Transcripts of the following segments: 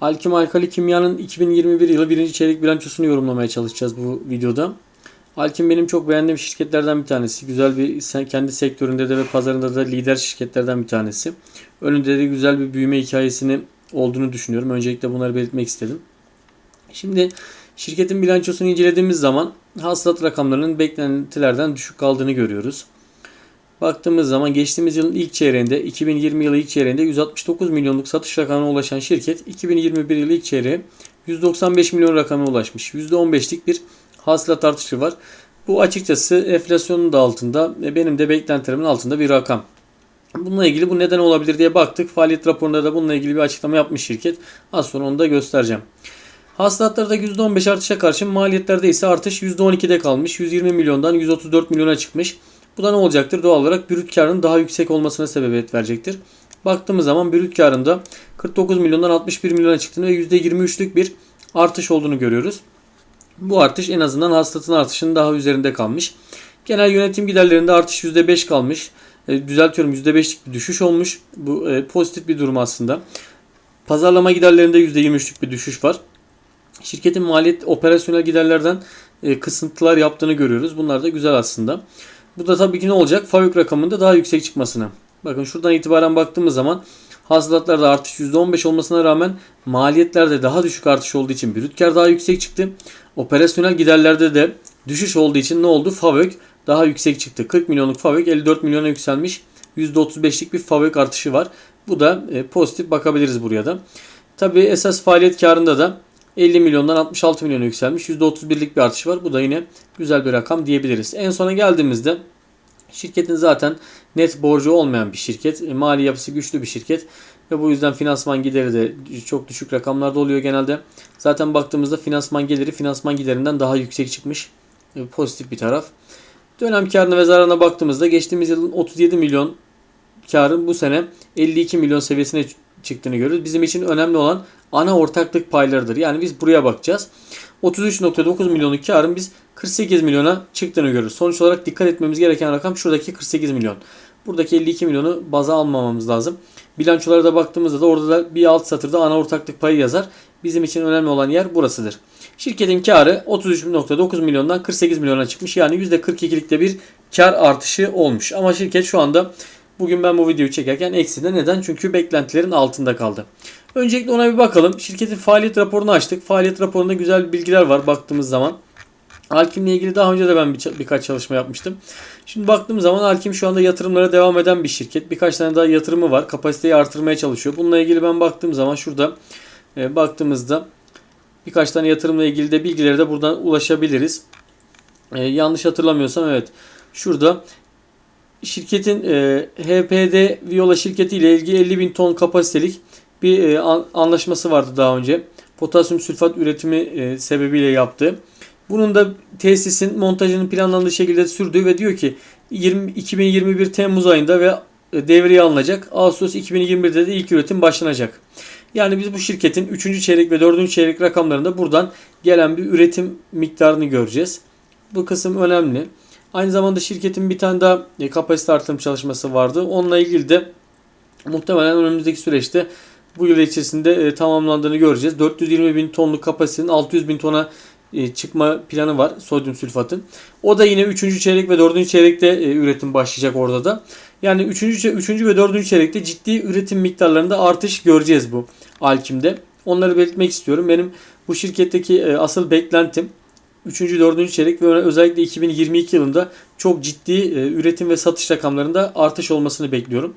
Alkim Alkali Kimya'nın 2021 yılı birinci çeyrek bilançosunu yorumlamaya çalışacağız bu videoda. Alkim benim çok beğendiğim şirketlerden bir tanesi. Güzel bir kendi sektöründe de ve pazarında da lider şirketlerden bir tanesi. Önünde de güzel bir büyüme hikayesini olduğunu düşünüyorum. Öncelikle bunları belirtmek istedim. Şimdi şirketin bilançosunu incelediğimiz zaman hasılat rakamlarının beklentilerden düşük kaldığını görüyoruz. Baktığımız zaman geçtiğimiz yılın ilk çeyreğinde 2020 yılı ilk çeyreğinde 169 milyonluk satış rakamına ulaşan şirket 2021 yılı ilk çeyreğe 195 milyon rakamına ulaşmış. %15'lik bir hasılat artışı var. Bu açıkçası enflasyonun da altında ve benim de beklentilerimin altında bir rakam. Bununla ilgili bu neden olabilir diye baktık. Faaliyet raporunda da bununla ilgili bir açıklama yapmış şirket. Az sonra onu da göstereceğim. Hasılatlarda %15 artışa karşın maliyetlerde ise artış %12'de kalmış. 120 milyondan 134 milyona çıkmış. Bu da ne olacaktır? Doğal olarak brüt karın daha yüksek olmasına sebebiyet verecektir. Baktığımız zaman brüt karında 49 milyondan 61 milyona çıktığını ve %23'lük bir artış olduğunu görüyoruz. Bu artış en azından hasılatın artışının daha üzerinde kalmış. Genel yönetim giderlerinde artış %5 kalmış. E, düzeltiyorum %5'lik bir düşüş olmuş. Bu e, pozitif bir durum aslında. Pazarlama giderlerinde %23'lük bir düşüş var. Şirketin maliyet operasyonel giderlerden e, kısıntılar yaptığını görüyoruz. Bunlar da güzel aslında. Bu da tabii ki ne olacak? FAVÖK rakamında daha yüksek çıkmasına. Bakın şuradan itibaren baktığımız zaman hasılatlarda artış %15 olmasına rağmen maliyetlerde daha düşük artış olduğu için brüt kar daha yüksek çıktı. Operasyonel giderlerde de düşüş olduğu için ne oldu? FAVÖK daha yüksek çıktı. 40 milyonluk FAVÖK 54 milyona yükselmiş. %35'lik bir FAVÖK artışı var. Bu da e, pozitif bakabiliriz buraya da. Tabii esas faaliyet karında da 50 milyondan 66 milyona yükselmiş. %31'lik bir artış var. Bu da yine güzel bir rakam diyebiliriz. En sona geldiğimizde şirketin zaten net borcu olmayan bir şirket. E, Mali yapısı güçlü bir şirket. Ve bu yüzden finansman gideri de çok düşük rakamlarda oluyor genelde. Zaten baktığımızda finansman geliri finansman giderinden daha yüksek çıkmış. E, Pozitif bir taraf. Dönem karına ve zararına baktığımızda geçtiğimiz yılın 37 milyon karın bu sene 52 milyon seviyesine çıktığını görüyoruz. Bizim için önemli olan ana ortaklık paylarıdır. Yani biz buraya bakacağız. 33.9 milyonluk karın biz 48 milyona çıktığını görüyoruz. Sonuç olarak dikkat etmemiz gereken rakam şuradaki 48 milyon. Buradaki 52 milyonu baza almamamız lazım. Bilançolara da baktığımızda da orada da bir alt satırda ana ortaklık payı yazar. Bizim için önemli olan yer burasıdır. Şirketin karı 33.9 milyondan 48 milyona çıkmış. Yani %42'likte bir kar artışı olmuş. Ama şirket şu anda bugün ben bu videoyu çekerken ekside. Neden? Çünkü beklentilerin altında kaldı. Öncelikle ona bir bakalım. Şirketin faaliyet raporunu açtık. Faaliyet raporunda güzel bilgiler var baktığımız zaman. Alkim'le ilgili daha önce de ben bir, birkaç çalışma yapmıştım. Şimdi baktığım zaman Alkim şu anda yatırımlara devam eden bir şirket. Birkaç tane daha yatırımı var. Kapasiteyi artırmaya çalışıyor. Bununla ilgili ben baktığım zaman şurada e, baktığımızda birkaç tane yatırımla ilgili de bilgileri de buradan ulaşabiliriz. E, yanlış hatırlamıyorsam evet. Şurada şirketin e, HPD Viola şirketi ile ilgili 50 bin ton kapasitelik bir e, an, anlaşması vardı daha önce. Potasyum sülfat üretimi e, sebebiyle yaptığı. Bunun da tesisin montajının planlandığı şekilde sürdüğü ve diyor ki 20, 2021 Temmuz ayında ve e, devreye alınacak. Ağustos 2021'de de ilk üretim başlanacak. Yani biz bu şirketin 3. çeyrek ve 4. çeyrek rakamlarında buradan gelen bir üretim miktarını göreceğiz. Bu kısım önemli. Aynı zamanda şirketin bir tane daha e, kapasite artırım çalışması vardı. Onunla ilgili de muhtemelen önümüzdeki süreçte bu yıl içerisinde e, tamamlandığını göreceğiz. 420 bin tonluk kapasitenin 600 bin tona e, çıkma planı var sodyum sülfatın. O da yine 3. çeyrek ve 4. çeyrekte üretim başlayacak orada da. Yani 3. 3. ve 4. çeyrekte ciddi üretim miktarlarında artış göreceğiz bu Alkim'de. Onları belirtmek istiyorum. Benim bu şirketteki asıl beklentim 3. 4. çeyrek ve özellikle 2022 yılında çok ciddi e, üretim ve satış rakamlarında artış olmasını bekliyorum.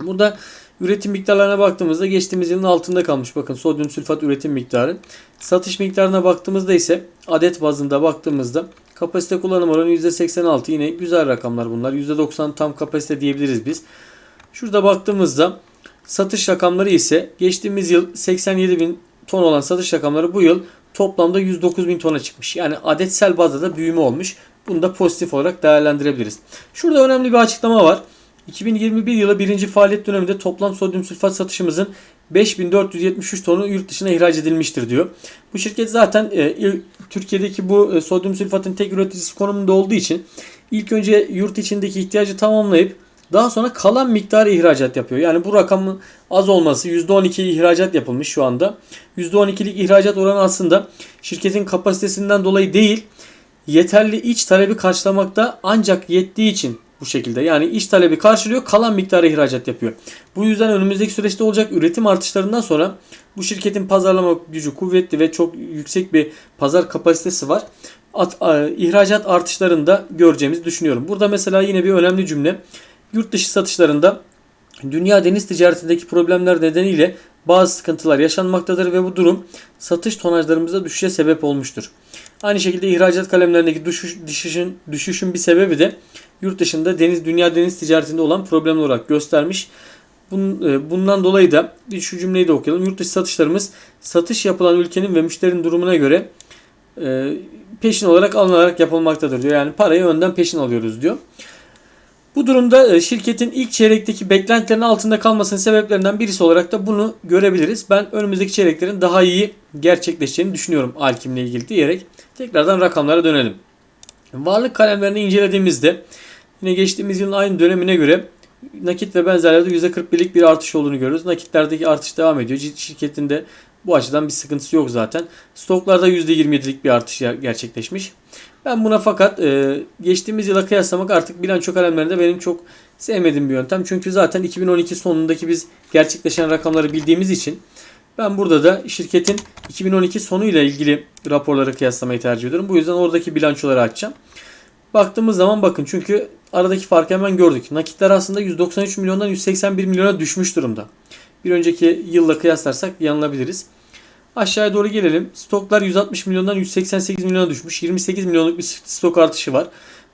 Burada üretim miktarlarına baktığımızda geçtiğimiz yılın altında kalmış. Bakın sodyum sülfat üretim miktarı. Satış miktarına baktığımızda ise adet bazında baktığımızda kapasite kullanım oranı %86 yine güzel rakamlar bunlar. %90 tam kapasite diyebiliriz biz. Şurada baktığımızda satış rakamları ise geçtiğimiz yıl 87 bin ton olan satış rakamları bu yıl toplamda 109 bin tona çıkmış. Yani adetsel bazda da büyüme olmuş. Bunu da pozitif olarak değerlendirebiliriz. Şurada önemli bir açıklama var. 2021 yılı birinci faaliyet döneminde toplam sodyum sülfat satışımızın 5473 tonu yurt dışına ihraç edilmiştir diyor. Bu şirket zaten e, Türkiye'deki bu e, sodyum sülfatın tek üreticisi konumunda olduğu için ilk önce yurt içindeki ihtiyacı tamamlayıp Daha sonra kalan miktarı ihracat yapıyor. Yani bu rakamın az olması %12 ihracat yapılmış şu anda. %12'lik ihracat oranı aslında şirketin kapasitesinden dolayı değil, yeterli iç talebi karşılamakta ancak yettiği için bu şekilde. Yani iç talebi karşılıyor, kalan miktarı ihracat yapıyor. Bu yüzden önümüzdeki süreçte olacak üretim artışlarından sonra bu şirketin pazarlama gücü kuvvetli ve çok yüksek bir pazar kapasitesi var. At, a, ihracat artışlarını da göreceğimizi düşünüyorum. Burada mesela yine bir önemli cümle. Yurt dışı satışlarında dünya deniz ticaretindeki problemler nedeniyle bazı sıkıntılar yaşanmaktadır ve bu durum satış tonajlarımızda düşüşe sebep olmuştur. Aynı şekilde ihracat kalemlerindeki düşüş, düşüşün, düşüşün bir sebebi de yurt dışında deniz dünya deniz ticaretinde olan problem olarak göstermiş. E, Bundan dolayı da şu cümleyi de okuyalım. Yurt dışı satışlarımız satış yapılan ülkenin ve müşterinin durumuna göre e, peşin olarak alınarak yapılmaktadır diyor. Yani parayı önden peşin alıyoruz diyor. Bu durumda e, şirketin ilk çeyrekteki beklentilerin altında kalmasının sebeplerinden birisi olarak da bunu görebiliriz. Ben önümüzdeki çeyreklerin daha iyi gerçekleşeceğini düşünüyorum Alkim'le ilgili diyerek tekrardan rakamlara dönelim. Varlık kalemlerini incelediğimizde yine geçtiğimiz yılın aynı dönemine göre nakit ve benzerlerde %41'lik bir artış olduğunu görüyoruz. Nakitlerdeki artış devam ediyor. Şirketin de bu açıdan bir sıkıntısı yok zaten. Stoklarda %27'lik bir artış gerçekleşmiş. Ben buna fakat e, geçtiğimiz yıla kıyaslamak artık bilanço kalemlerinde benim çok sevmediğim bir yöntem. Çünkü zaten 2012 sonundaki biz gerçekleşen rakamları bildiğimiz için ben burada da şirketin 2012 sonuyla ilgili raporları kıyaslamayı tercih ediyorum. Bu yüzden oradaki bilançoları açacağım. Baktığımız zaman bakın çünkü aradaki farkı hemen gördük. Nakitler aslında 193 milyondan 181 milyona düşmüş durumda. Bir önceki yılla kıyaslarsak yanılabiliriz. Aşağıya doğru gelelim. Stoklar 160 milyondan 188 milyona düşmüş. 28 milyonluk bir stok artışı var.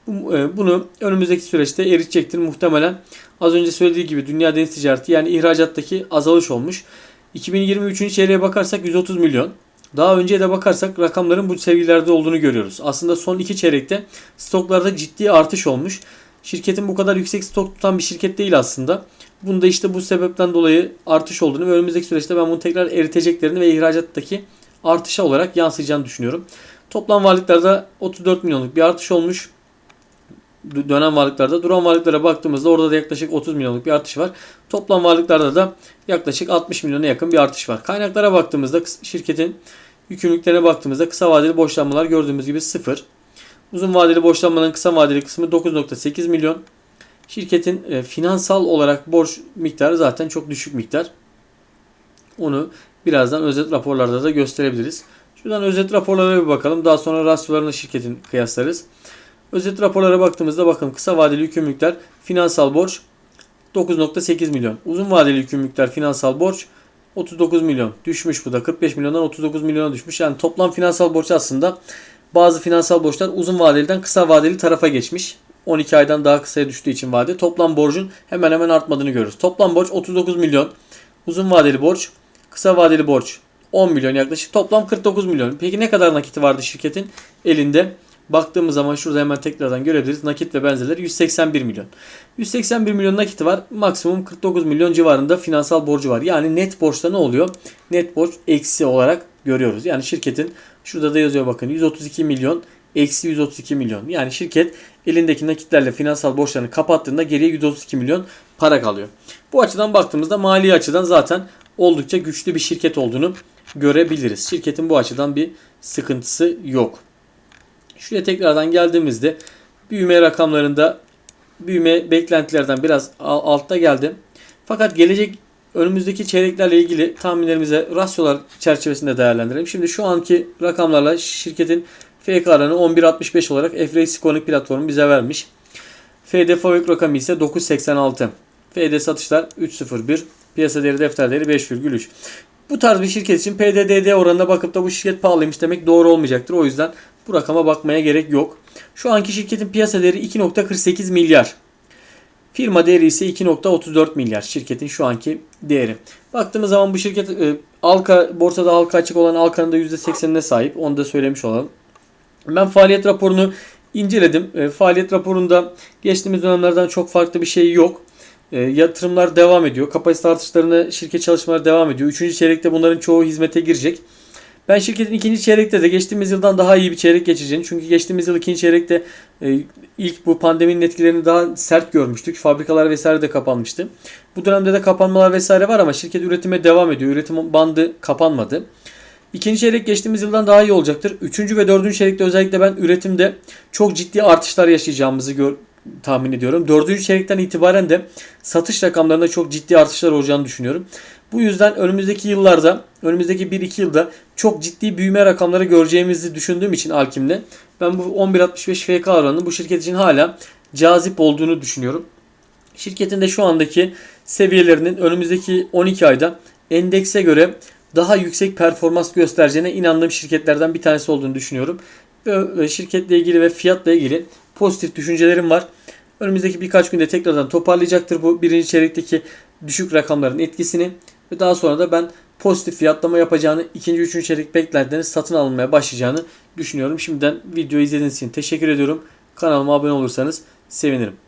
Bu- Bunu önümüzdeki süreçte eritecektir muhtemelen. Az önce söylediği gibi dünya deniz ticareti yani ihracattaki azalış olmuş. 2023. çeyreğe bakarsak 130 milyon. Daha önceye de bakarsak rakamların bu seviyelerde olduğunu görüyoruz. Aslında son iki çeyrekte stoklarda ciddi artış olmuş. Şirketin bu kadar yüksek stok tutan bir şirket değil aslında. Bunda işte bu sebepten dolayı artış olduğunu ve önümüzdeki süreçte ben bunu tekrar eriteceklerini ve ihracattaki artışa olarak yansıyacağını düşünüyorum. Toplam varlıklarda 34 milyonluk bir artış olmuş. Dönem varlıklarda. Duran varlıklara baktığımızda orada da yaklaşık 30 milyonluk bir artış var. Toplam varlıklarda da yaklaşık 60 milyona yakın bir artış var. Kaynaklara baktığımızda şirketin yükümlülüklerine baktığımızda kısa vadeli borçlanmalar gördüğümüz gibi 0. Uzun vadeli borçlanmanın kısa vadeli kısmı 9.8 milyon. Şirketin e, finansal olarak borç miktarı zaten çok düşük miktar. Onu birazdan özet raporlarda da gösterebiliriz. Şuradan özet raporlara bir bakalım. Daha sonra rasyolarını şirketin kıyaslarız. Özet raporlara baktığımızda bakın kısa vadeli yükümlülükler finansal borç 9.8 milyon. Uzun vadeli yükümlülükler finansal borç 39 milyon. Düşmüş bu da 45 milyondan 39 milyona düşmüş. Yani toplam finansal borç aslında bazı finansal borçlar uzun vadeliden kısa vadeli tarafa geçmiş. 12 aydan daha kısaya düştüğü için vade. Toplam borcun hemen hemen artmadığını görüyoruz. Toplam borç 39 milyon. Uzun vadeli borç, kısa vadeli borç 10 milyon yaklaşık. Toplam 49 milyon. Peki ne kadar nakiti vardı şirketin elinde? Baktığımız zaman şurada hemen tekrardan görebiliriz. Nakit ve benzerleri 181 milyon. 181 milyon nakiti var. Maksimum 49 milyon civarında finansal borcu var. Yani net borçta ne oluyor? Net borç eksi olarak görüyoruz. Yani şirketin şurada da yazıyor bakın 132 milyon eksi 132 milyon. Yani şirket elindeki nakitlerle finansal borçlarını kapattığında geriye 132 milyon para kalıyor. Bu açıdan baktığımızda mali açıdan zaten oldukça güçlü bir şirket olduğunu görebiliriz. Şirketin bu açıdan bir sıkıntısı yok. Şuraya tekrardan geldiğimizde büyüme rakamlarında büyüme beklentilerden biraz al- altta geldi. Fakat gelecek önümüzdeki çeyreklerle ilgili tahminlerimize rasyolar çerçevesinde değerlendirelim. Şimdi şu anki rakamlarla şirketin FK oranı 11.65 olarak F-Race Konik platformu bize vermiş. FD FAVÖK rakamı ise 9.86. FD satışlar 3.01. Piyasa değeri defter değeri 5,3. Bu tarz bir şirket için PDDD oranına bakıp da bu şirket pahalıymış demek doğru olmayacaktır. O yüzden bu rakama bakmaya gerek yok. Şu anki şirketin piyasa değeri 2.48 milyar. Firma değeri ise 2.34 milyar şirketin şu anki değeri. Baktığımız zaman bu şirket e, Alka borsada halka açık olan Alka'nın da %80'ine sahip. Onu da söylemiş olalım. Ben faaliyet raporunu inceledim. E, faaliyet raporunda geçtiğimiz dönemlerden çok farklı bir şey yok. E, yatırımlar devam ediyor. Kapasite artışlarını şirket çalışmaları devam ediyor. Üçüncü çeyrekte bunların çoğu hizmete girecek. Ben şirketin ikinci çeyrekte de geçtiğimiz yıldan daha iyi bir çeyrek geçeceğini çünkü geçtiğimiz yıl ikinci çeyrekte e, ilk bu pandeminin etkilerini daha sert görmüştük. Fabrikalar vesaire de kapanmıştı. Bu dönemde de kapanmalar vesaire var ama şirket üretime devam ediyor. Üretim bandı kapanmadı. İkinci çeyrek geçtiğimiz yıldan daha iyi olacaktır. Üçüncü ve dördüncü çeyrekte özellikle ben üretimde çok ciddi artışlar yaşayacağımızı gör, tahmin ediyorum. Dördüncü çeyrekten itibaren de satış rakamlarında çok ciddi artışlar olacağını düşünüyorum. Bu yüzden önümüzdeki yıllarda, önümüzdeki 1-2 yılda çok ciddi büyüme rakamları göreceğimizi düşündüğüm için Alkim'le ben bu 11.65 FK oranının bu şirket için hala cazip olduğunu düşünüyorum. Şirketin de şu andaki seviyelerinin önümüzdeki 12 ayda endekse göre daha yüksek performans göstereceğine inandığım şirketlerden bir tanesi olduğunu düşünüyorum. Ve şirketle ilgili ve fiyatla ilgili pozitif düşüncelerim var. Önümüzdeki birkaç günde tekrardan toparlayacaktır bu birinci çeyrekteki düşük rakamların etkisini ve daha sonra da ben pozitif fiyatlama yapacağını, ikinci, üçüncü çeyrek beklentilerini satın almaya başlayacağını düşünüyorum. Şimdiden videoyu izlediğiniz için teşekkür ediyorum. Kanalıma abone olursanız sevinirim.